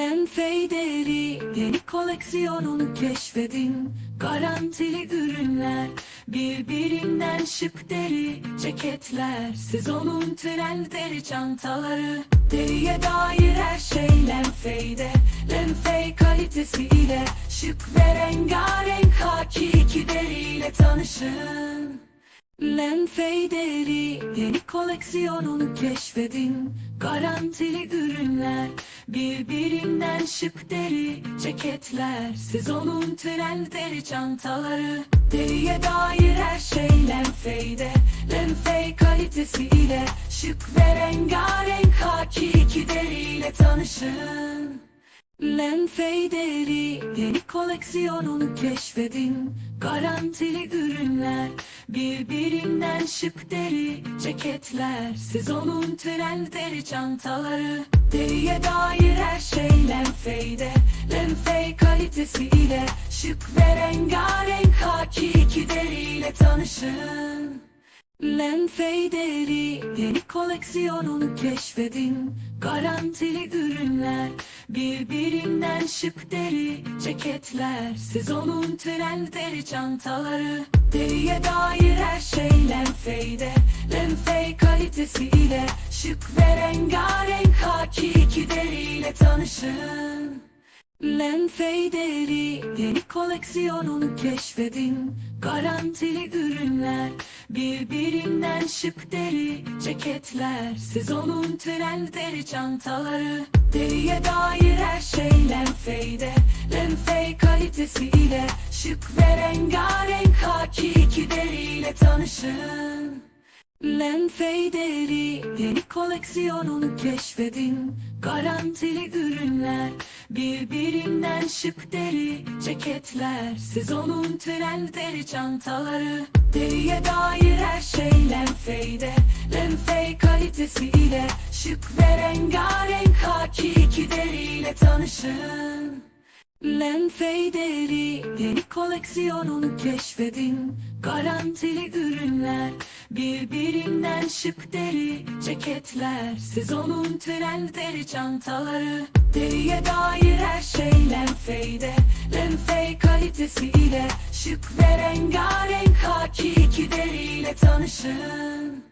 Lenfeyderi yeni koleksiyonunu keşfedin. Garantili ürünler birbirinden şık deri ceketler Sezonun tünel deri çantaları. Deriye dair her şey Lenfey'de Lenfey kalitesi ile şık ve rengarenk haki iki deriyle tanışın Lenfey deri yeni koleksiyonunu keşfedin. Garantili ürünler birbirinden şık deri ceketler Sezonun tünel deri çantaları. Deriye dair her şey Lenfey'de. Lenfey kalitesi ile şık ve rengarenk haki iki deriyle tanışın Lenfey deri yeni koleksiyonunu keşfedin. Garantili ürünler birbirinden şık deri ceketler Sezonun tünel deri çantaları. Deriye dair her şey Lenfey'de. Lenfey kalitesi ile şık ve rengarenk haki iki deriyle tanışın. Lenfey deri yeni koleksiyonunu keşfedin. Garantili ürünler birbirinden şık deri ceketler Sezonun tünel deri çantaları. Deriye dair her şey Lenfey'de Lenfey kalitesi ile şık ve rengarenk haki iki deriyle tanışın Lenfey deri yeni koleksiyonunu keşfedin. Garantili ürünler birbirinden şık deri ceketler Sezonun tünel deri çantaları. Deriye dair her şey Lenfey'de. Lenfey kalitesi ile şık ve rengarenk haki iki deriyle tanışın Lenfey deri yeni koleksiyonunu keşfedin. Garantili ürünler birbirinden şık deri ceketler Sezonun tünel deri çantaları. Deriye dair her şey Lenfey'de. Lenfey kalitesi ile şık ve rengarenk haki iki deriyle tanışın Lenfey deri yeni koleksiyonunu keşfedin. Garantili ürünler birbirinden şık deri ceketler Sezonun tünel deri çantaları. Deriye dair her şey Lenfey'de. Lenfey kalitesi ile şık ve rengarenk haki iki deriyle tanışın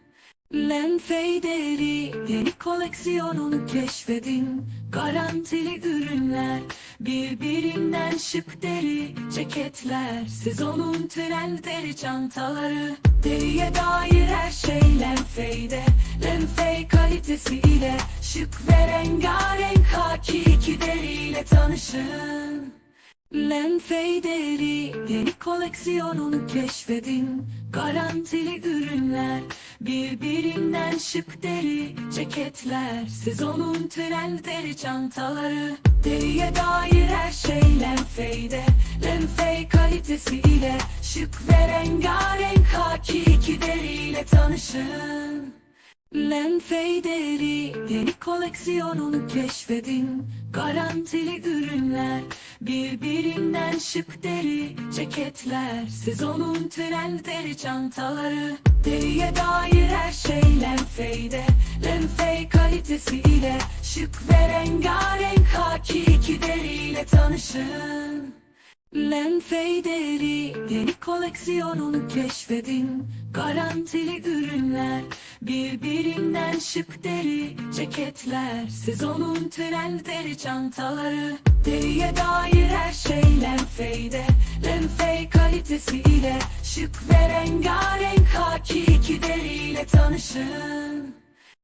Lenfey deri yeni koleksiyonunu keşfedin. Garantili ürünler birbirinden şık deri ceketler Sezonun tünel deri çantaları. Deriye dair her şey Lenfey'de Lenfey kalitesi ile şık ve rengarenk haki iki deriyle tanışın. Lenfey deri yeni koleksiyonunu keşfedin. Garantili ürünler birbirinden şık deri ceketler Sezonun tünel deri çantaları. Deriye dair her şey Lenfey'de Lenfey kalitesi ile şık ve rengarenk haki iki deriyle tanışın. Lenfey deri yeni koleksiyonunu keşfedin. Garantili ürünler birbirinden şık deri ceketler Sezonun tünel deri çantaları. Deriye dair her şey Lenfey'de Lenfey kalitesi ile. Şık ve rengarenk haki iki deriyle tanışın Lenfey deri yeni koleksiyonunu keşfedin. Garantili ürünler birbirinden şık deri ceketler Sezonun tünel deri çantaları. Deriye dair her şey Lenfey'de. Lenfey kalitesi ile şık ve rengarenk haki iki deriyle tanışın